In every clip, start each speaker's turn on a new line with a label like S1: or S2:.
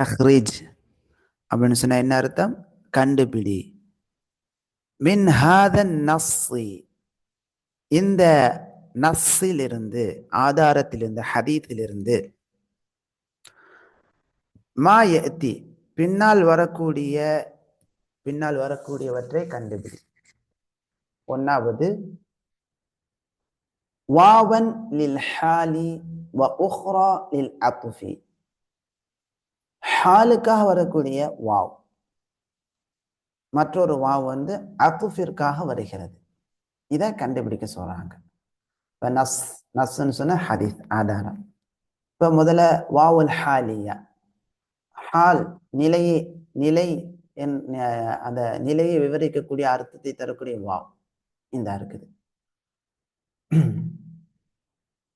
S1: அஹ்ரிஜ் அப்படின்னு சொன்னா என்ன அர்த்தம்? கண்டுபிடி. மின் ஹாதன் நஸ்ஸி இந்த நஸ்ஸிலிருந்து ஆதாரத்திலிருந்து ஹதீத்திலிருந்து மா எத்தி பின்னால் வரக்கூடிய பின்னால் வரக்கூடியவற்றை கண்டுபிடி. ஒன்னாவது வாவன் லில் ஹாலி வ உஹ்ரா லில் அத்துஃபி ஹாலுக்காக வரக்கூடிய வாவ். மற்றொரு வாவ் வந்து அத்துஃபிற்காக வருகிறது. இதை கண்டுபிடிக்க சொல்கிறாங்க இப்போ நஸ் நஸ்ன்னு சொன்ன ஹதீஸ் ஆதாரம். இப்போ முதல்ல வாவுல் ஹாலியா. ஹால் நிலையை நிலை என் அந்த நிலையை விவரிக்கக்கூடிய அர்த்தத்தை தரக்கூடிய வாவ். இந்த இருக்குது.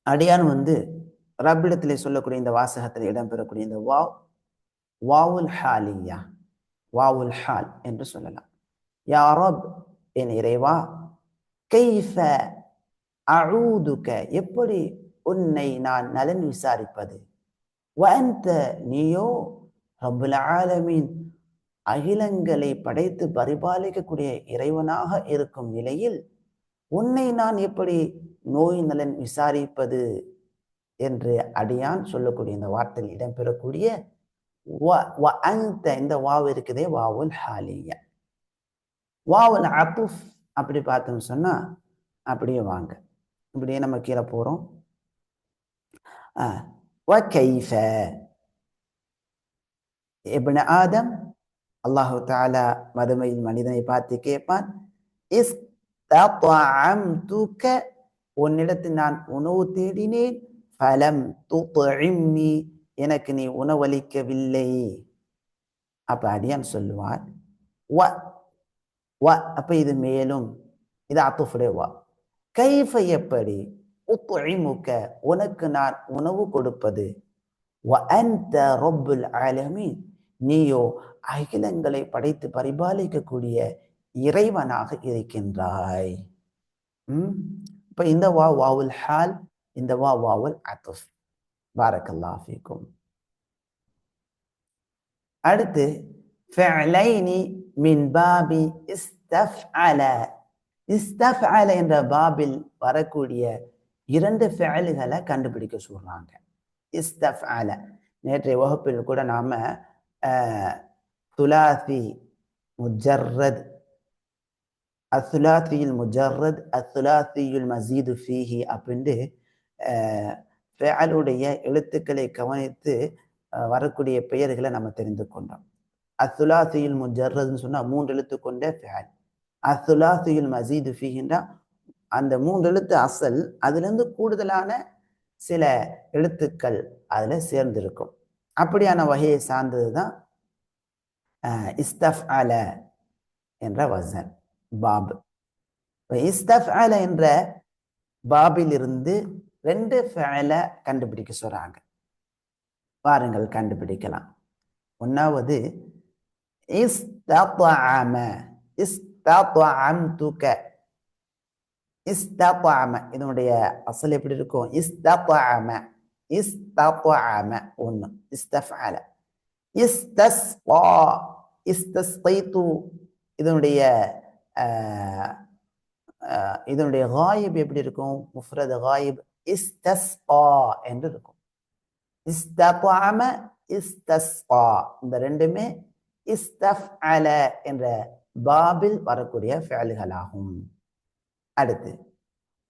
S1: அடியான் வந்து ரப்பிடத்தில் சொல்லக்கூடிய இந்த வாசகத்தில் இடம்பெறக்கூடிய இந்த வாவ். வாவுல் ஹாலியா வாவுல் ஹால் என்று சொல்லலாம். யா ரப் என் இறைவா கைஃப அழூதுக எப்படி உன்னை நான் நலன் விசாரிப்பது? வந்த நீயோ ரபுல் ஆலமீன். அகிலங்களை படைத்து பரிபாலிக்கக்கூடிய இறைவனாக இருக்கும் நிலையில் உன்னை நான் எப்படி நோய் நலன் விசாரிப்பது? என்று அடியான் சொல்லக்கூடிய இந்த வார்த்தையில் இடம்பெறக்கூடிய வ வ அந்த இந்த வாவு இருக்குதே வாவுல் ஹாலிய. வாவுல் அபுஃப் அப்படி பார்த்தோம்னு சொன்னா அப்படியே வாங்க. இப்படியே நம்ம கீழே போகிறோம் வ கைஃப எப்படின ஆதம் அல்லாஹு தாலா மதுமையின் மனிதனை பார்த்து கேட்பான் இஸ் தூக்க உன்னிடத்தில் நான் உணவு தேடினேன் ஃபலம் தூ எனக்கு நீ உணவளிக்கவில்லை. அப்ப அடியான் சொல்லுவார் வ வ. அப்ப இது மேலும் இது அத்துஃபுடைய வா. கைஃப எப்படி? உத்துஇமுக. உனக்கு நான் உணவு கொடுப்பது வ அன்த ரப்புல் ஆலமீன். நீயோ அகிலங்களை படைத்து பரிபாலிக்கக்கூடிய இறைவனாக இருக்கின்றாய். உம் இப்ப இந்த வா வாவுல் ஹால் இந்த வா வாவுல் அத்துஃப். பாரக்கல்லா ஃபீக்கும். அடுத்து ஃபலைனி மின் பாபி இஸ்தஃஅல. இஸ்தஃஅல என்ற பாபில் வரக்கூடிய இரண்டு ஃபெயல்களை கண்டுபிடிக்க சொல்றாங்க. இஸ்தஃஅல. நேற்றைய வகுப்பில் கூட நாம துலாசி முஜர்ரத் அசுலாசியில் முஜர்ரத் அசுலாசியுல் மசீது ஃபீஹி அப்படின்ட்டு ஃபேலுடைய எழுத்துக்களை கவனித்து வரக்கூடிய பெயர்களை நம்ம தெரிந்து கொண்டோம். அசுலாசியில் முஜர்ரதுன்னு சொன்னா மூன்று எழுத்து கொண்ட ஃபேல். அசுலாசியில் மசீது ஃபீஹின்றா அந்த மூன்று எழுத்து அசல் அதுலேருந்து கூடுதலான சில எழுத்துக்கள் அதில் சேர்ந்திருக்கும். அப்படியான வகையை சார்ந்தது தான் இஸ்தஃப் அல என்ற வசன் பாப். இஸ்தஃப் அல என்ற பாபிலிருந்து ரெண்டு ஃபேலை கண்டுபிடிக்க சொல்றாங்க. பாருங்கள் கண்டுபிடிக்கலாம். ஒன்னாவது இஸ்தத்அம இஸ்தத்அம்துக இஸ்தத்அம இதனுடைய அசல் எப்படி இருக்கும்? இஸ்தத்அம இஸ்தத்அம ஒன்று இஸ்தஃஅல. இஸ்தஸ்கா இஸ்தஸ்கைத்து இதனுடைய இதனுடைய காயிப் எப்படி இருக்கும்? முஃப்ரத் காயிப். இஸ்தஸ்பா என்று இருக்கும். இஸ்தபாம இஸ்தஸ்பா இந்த ரெண்டுமே இஸ்தஃஅல என்ற பாபில் வரக்கூடிய ஃபேலுகளாகும். அடுத்து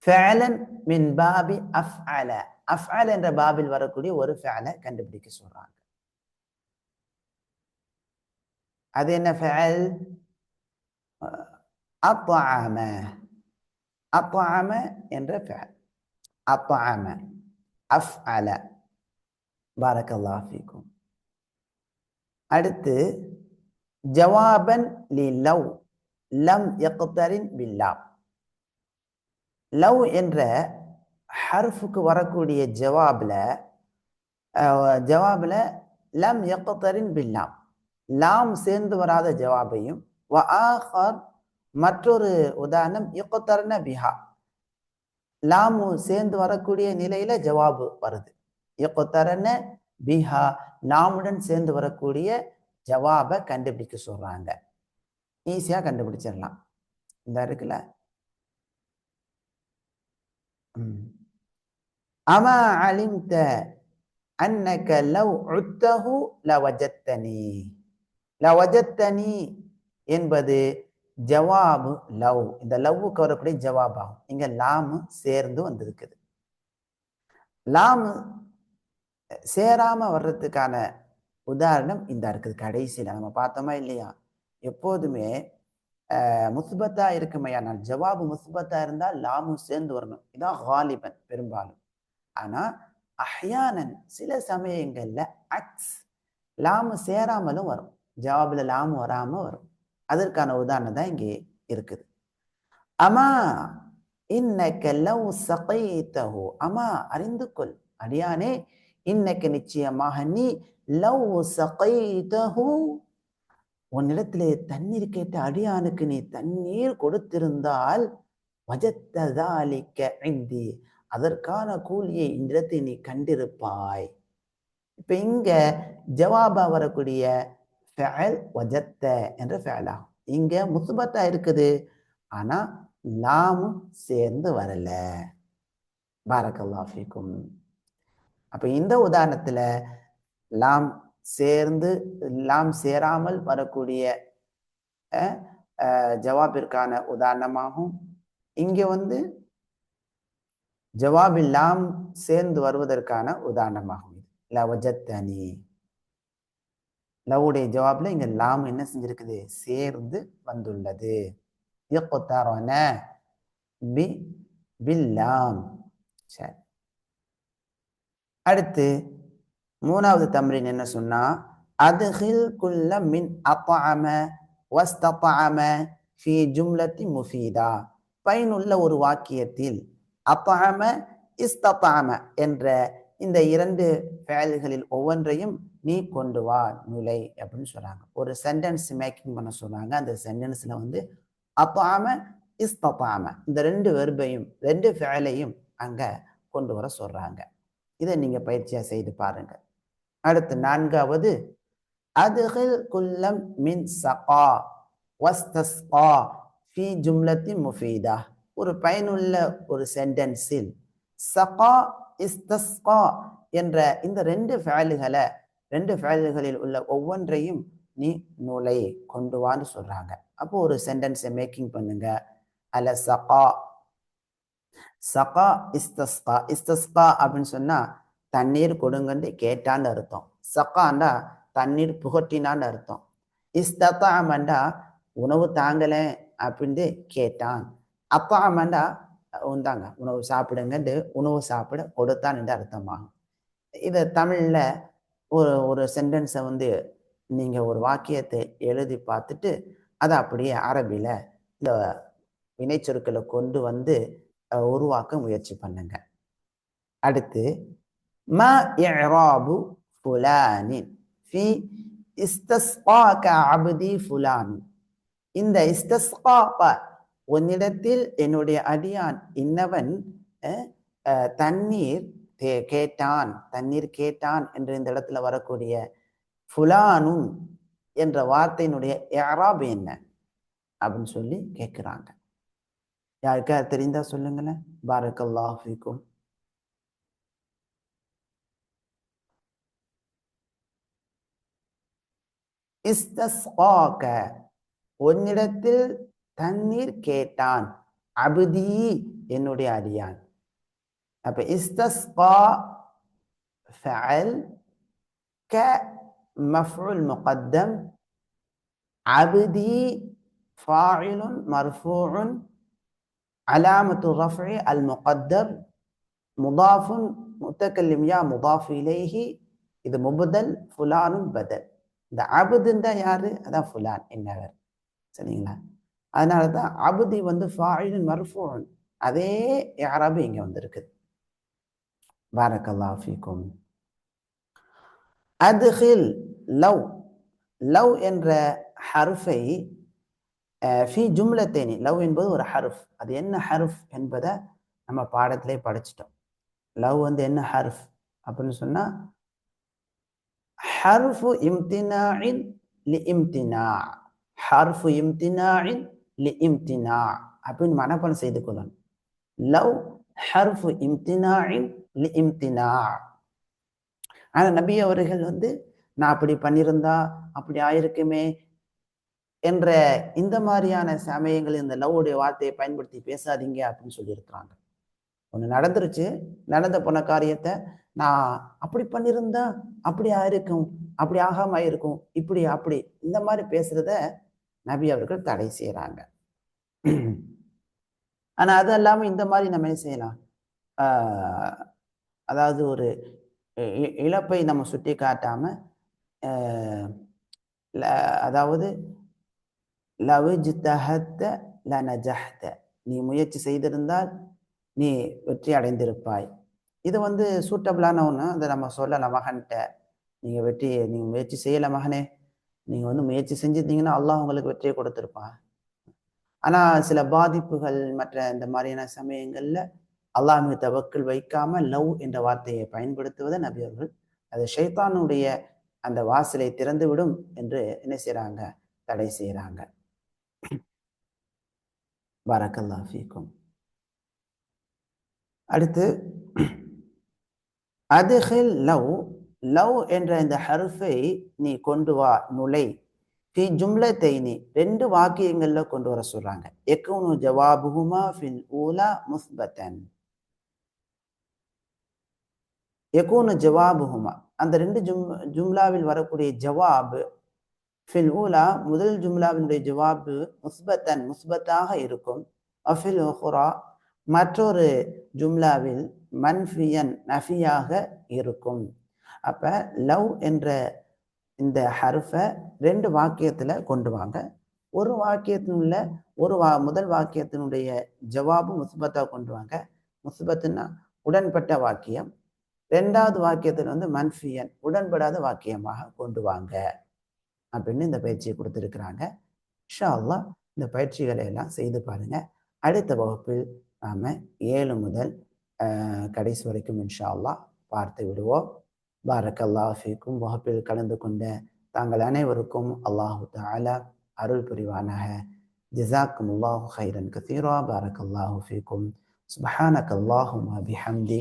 S1: ஃபேலன் மின் பாபி அஃப் அல அஃப் அல என்ற பாபில் வரக்கூடிய ஒரு ஃபேலை கண்டுபிடிக்க சொல்றாங்க. அது என்ன ஃபேல்? அப்பாம அப்பாம என்ற ஃபேல். அத்அம அஃஅல பாரக்கல்லாஹ் ஃபீக்கும் அடுத்து ஜவாபன் லி லவ் லம் யக்தரின் பில்லா லவ் என்ற ஹர்ஃபுக்கு வரக்கூடிய ஜவாபில் ஜவாபில் லம் யக்தரின் பில்லாம் லாம் சேர்ந்து வராத ஜவாபையும் வ ஆஹர் மற்றொரு உதாரணம் யுக்கத்தர்ன பிஹா லாமு சேர்ந்து வரக்கூடிய நிலையில ஜவாபு வருது. யுக்கத்தரன பிஹா லாமுடன் சேர்ந்து வரக்கூடிய ஜவாபை கண்டுபிடிக்க சொல்றாங்க. ஈஸியாக கண்டுபிடிச்சிடலாம். இந்த இருக்குல்ல? ம். அமா அலிம்த அன்னக லவ் உத்தஹு லவஜத்தனி. லவஜத்தனி என்பது ஜவாபு லவ். இந்த லவ்வுக்கு வரக்கூடிய ஜவாப் ஆகும் இங்க லாமு சேர்ந்து வந்திருக்குது. லாமு சேராம வர்றதுக்கான உதாரணம் இந்த இருக்குது. கடைசியில் நம்ம பார்த்தோமா இல்லையா? எப்போதுமே அஹ், முஸ்பத்தா இருக்குமையானால் ஜவாபு முஸ்பத்தா இருந்தால் லாமு சேர்ந்து வரணும். இதான் ஹாலிபன் பெரும்பாலும். ஆனா அஹ்யானன் சில சமயங்கள்ல அக்ஸ் லாமு சேராமலும் வரும். ஜவாபுல லாமு வராம வரும். அதற்கான உதாரணம் தான் இங்கே இருக்குது. அமா இன்னக்க லவ் சகைத்தஹு. அமா அறிந்து கொள் அடியானே இன்னைக்கு நிச்சயமாக நீ லவ் சகைத்தஹு. உன்னிடத்திலே தண்ணீர் கேட்ட அடியானுக்கு நீ தண்ணீர் கொடுத்திருந்தால் வஜத்ததாலிக்க இந்தி. அதற்கான கூலியை இன்றிடத்தை நீ கண்டிருப்பாய். இப்ப இங்க ஜவாபா வரக்கூடிய ஃபஅல் வஜத்த என்ற ஃபஅலாகும் இங்கே முசுபத்தாக இருக்குது. ஆனால் லாமும் சேர்ந்து வரல. பாரகல்லாஃபிக்கும் அப்போ இந்த உதாரணத்தில் லாம் சேர்ந்து லாம் சேராமல் வரக்கூடிய ஜவாபிற்கான உதாரணமாகும். இங்கே வந்து ஜவாபில் லாம் சேர்ந்து வருவதற்கான உதாரணமாகும் இது. லவஜத்தனி லவ்வுடைய ஜவாப்ல இங்க லாம் என்ன செஞ்சிருக்குது? சேர்ந்து வந்துள்ளது. இக்தரன பி பில்லாம் சரி. அடுத்து மூணாவது தம்ரின் என்ன சொன்னா அதுஹில் குல்ல மின் அப்பாம வஸ்தபாம ஃபி ஜும்லத்தி முஃபீதா. பயனுள்ள ஒரு வாக்கியத்தில் அப்பாம இஸ்தபாம என்ற இந்த இரண்டு ஃபேல்களில் ஒவ்வொன்றையும் நீ கொண்டு வா நுழை அப்படின்னு சொல்கிறாங்க ஒரு சென்டென்ஸ் மேக்கிங் பண்ண சொல்கிறாங்க அந்த சென்டென்ஸில் வந்து அப்பாம இஸ்தபாம. இந்த ரெண்டு வெர்பையும் ரெண்டு ஃபேலையும் அங்கே கொண்டு வர சொல்கிறாங்க இதை நீங்கள் பயிற்சியாக செய்து பாருங்கள் அடுத்து நான்காவது அதுகில் குல்லம் மின் சகா வஸ்தஸ்கா ஃபி ஜும்லத்தி முஃபீதா. ஒரு பயனுள்ள ஒரு சென்டென்ஸில் சகா இஸ்தஸ்கா என்ற இந்த ரெண்டு ஃபேலுகளை ரெண்டு ஃபேலுகளில் உள்ள ஒவ்வொன்றையும் நீ நூலை கொண்டு வான்னு சொல்றாங்க. அப்போ ஒரு சென்டென்ஸை மேக்கிங் பண்ணுங்க. அல சகா. சகா இஸ்தஸ்கா. இஸ்தஸ்கா அப்படின்னு சொன்னா தண்ணீர் கொடுங்கன்னு கேட்டான்னு அர்த்தம். சக்காண்டா தண்ணீர் புகட்டினான்னு அர்த்தம். இஸ்தத்தாமண்டா உணவு தாங்கலை அப்படின்னு கேட்டான். அப்பா அம்மாண்டா உந்தாங்க உணவு சாப்பிடுங்கன்ட்டு உணவு சாப்பிட கொடுத்தான் என்று அர்த்தமாகும். இதை தமிழில் ஒரு ஒரு சென்டென்ஸை வந்து நீங்கள் ஒரு வாக்கியத்தை எழுதி பார்த்துட்டு அதை அப்படியே அரபியில் இந்த வினைச்சொற்களை கொண்டு வந்து உருவாக்க முயற்சி பண்ணுங்க. அடுத்து ம இராபு ஃபுலானின் ஃபி இஸ்தஸ்காக அபுதி ஃபுலானின். இந்த இஸ்தஸ்காப உன்னிடத்தில் என்னுடைய அடியான் இன்னவன் தண்ணீர் தே- கேட்டான் தண்ணீர் கேட்டான் என்று இந்த இடத்துல வரக்கூடிய ஃபுலானும் என்ற வார்த்தையினுடைய யாராப் என்ன? அப்படின்னு சொல்லி கேட்குறாங்க. யாருக்கா தெரிந்தா சொல்லுங்களேன். பாரக்கல்லாஃபிக்கும் இஸ்தஸ்காக உன்னிடத்தில் தண்ணீர் கேட்டான். அபுதி என்னுடைய அடியான். அப்ப இஸ்தஸ்கா ஃபஅல் க மஃபுல் முகத்தம் அபுதி فاعل مرفوع علامة الرفع المقدر مضاف متكلم يا مضاف إليه இது முபதல் ஃபுலானும் பதல் இந்த அபுதுண்டா யாரு அதான் ஃபுலான் என்னவர் சரிங்களா அதனால தான் அபுதி வந்து ஃபாயிலின் மர்ஃபூன் அதே யாராபு இங்க வந்திருக்குது பாரக்கல்லாஹ் ஃபீக்கும் அதுஹில் லவ் லவ் என்ற ஹர்ஃபை ஃபி ஜும்லத்தேனி லவ் என்பது ஒரு ஹருஃப் அது என்ன ஹருஃப் என்பதை நம்ம பாடத்திலே படிச்சிட்டோம். லவ் வந்து என்ன ஹர்ஃப் அப்படின்னு சொன்னா ஹர்ஃபு இம்தினாஇன் லி இம்தினா ஹர்ஃபு இம்தினாஇன் லி இம்தினா அப்படின்னு மனப்பணம் செய்து கொள்ளணும். லவ் ஹர்ஃபு இம்தினாஇன் லி இம்தினா ஆனா நபி அவர்கள் வந்து நான் அப்படி பண்ணியிருந்தா அப்படி ஆயிருக்குமே என்ற இந்த மாதிரியான சமயங்கள் இந்த லவ்வுடைய வார்த்தையை பயன்படுத்தி பேசாதீங்க அப்படின்னு சொல்லியிருக்கிறாங்க. ஒன்று நடந்துருச்சு. நடந்த போன காரியத்தை நான் அப்படி பண்ணியிருந்தா அப்படி ஆயிருக்கும் அப்படி ஆகாம ஆயிருக்கும் இப்படி அப்படி இந்த மாதிரி பேசுறத நபி அவர்கள் தடை செய்கிறாங்க ஆனா அது இல்லாமல் இந்த மாதிரி நம்ம என்ன செய்யலாம்? ஆஹ் அதாவது ஒரு இ- இழப்பை நம்ம சுட்டி காட்டாமல் அதாவது ல- அதாவது ல லனஜஹ்த நீ முயற்சி செய்திருந்தால் நீ வெற்றி அடைந்திருப்பாய். இது வந்து சூட்டபிளான ஒன்று அதை நம்ம சொல்லலாம் மகன்கிட்ட நீங்கள் வெற்றி நீங்கள் முயற்சி செய்யலை மகனே. நீங்கள் வந்து முயற்சி செஞ்சிருந்தீங்கன்னா அல்லாஹ் உங்களுக்கு வெற்றியை கொடுத்துருப்பான். ஆனால் சில பாதிப்புகள் மற்ற இந்த மாதிரியான சமயங்களில் அல்லாஹ் மீது தவக்கல் வைக்காம லவ் என்ற வார்த்தையை பயன்படுத்துவதை நபி அவர்கள் அது ஷைத்தானுடைய அந்த வாசலை திறந்துவிடும் என்று என்ன செய்கிறாங்க தடை செய்கிறாங்க பரக்கல்லா ஃபீக்கும். அடுத்து அதுஹில் லவ் லவ் என்ற இந்த ஹர்ஃபை நீ கொண்டு வா நுழை. ஃபி ஜும்லத்தைனி ரெண்டு வாக்கியங்களில் கொண்டு வர சொல்றாங்க. எக்கூனு ஜவாபுகுமா ஃபில் ஊலா முஸ்பத்தன். எக்கூனு ஜவாபுஹுமா அந்த ரெண்டு ஜும் ஜும்லாவில் வரக்கூடிய ஜவாப் ஃபில் ஊலா முதல் ஜும்லாவினுடைய ஜவாபு முஸ்பத்தன் முஸ்பத்தாக இருக்கும். அஃபில் ஹுரா மற்றொரு ஜும்லாவில் மன்ஃபியன் நஃபியாக இருக்கும். அப்ப லவ் என்ற இந்த ஹர்ஃபை ரெண்டு வாக்கியத்துல கொண்டு வாங்க. ஒரு வாக்கியத்தினுள்ள ஒரு வா முதல் வாக்கியத்தினுடைய ஜவாபு முஸ்பத்தாக கொண்டு வாங்க. முஸ்பத்துன்னா உடன்பட்ட வாக்கியம். ரெண்டாவது வாக்கியத்தில் வந்து மன்ஃபியன் உடன்படாத வாக்கியமாக கொண்டு வாங்க அப்படின்னு இந்த பயிற்சியை கொடுத்துருக்குறாங்க. ஷால்லா இந்த பயிற்சிகளை எல்லாம் செய்து பாருங்கள் அடுத்த வகுப்பில் நாம் ஏழு முதல் கடைசி வரைக்கும் இன்ஷா அல்லா பார்த்து விடுவோம். பாரக்கல்லாஃபிக்கும் வகுப்பில் கலந்து கொண்ட தாங்கள் அனைவருக்கும் அல்லாஹு தாலா அருள் புரிவானாக. ஜிசாக்கும் அல்லாஹு ஹைரன் கசீரா. பாரக்கல்லாஹு ஃபீக்கும். சுபஹானக் அல்லாஹுமா பிஹம்தி.